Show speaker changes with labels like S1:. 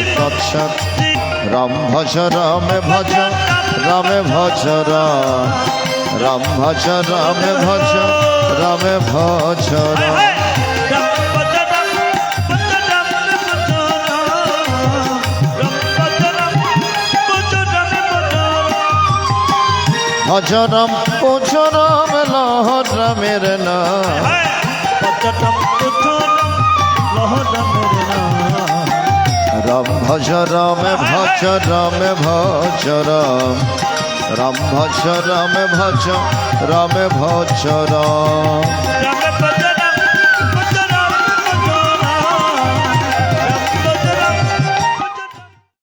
S1: ওম তৎসৎ রাম ভজ রাম ভজ রাম। ভজ রাম রাম ভজ রাম। ভজ রাম ভজ রাম ভজ রাম ভজ রাম লহর রামের নাম। রাম ভজ রাম ভজ রাম ভজ রাম রাম ভজ রাম ভজ রাম ভজ রাম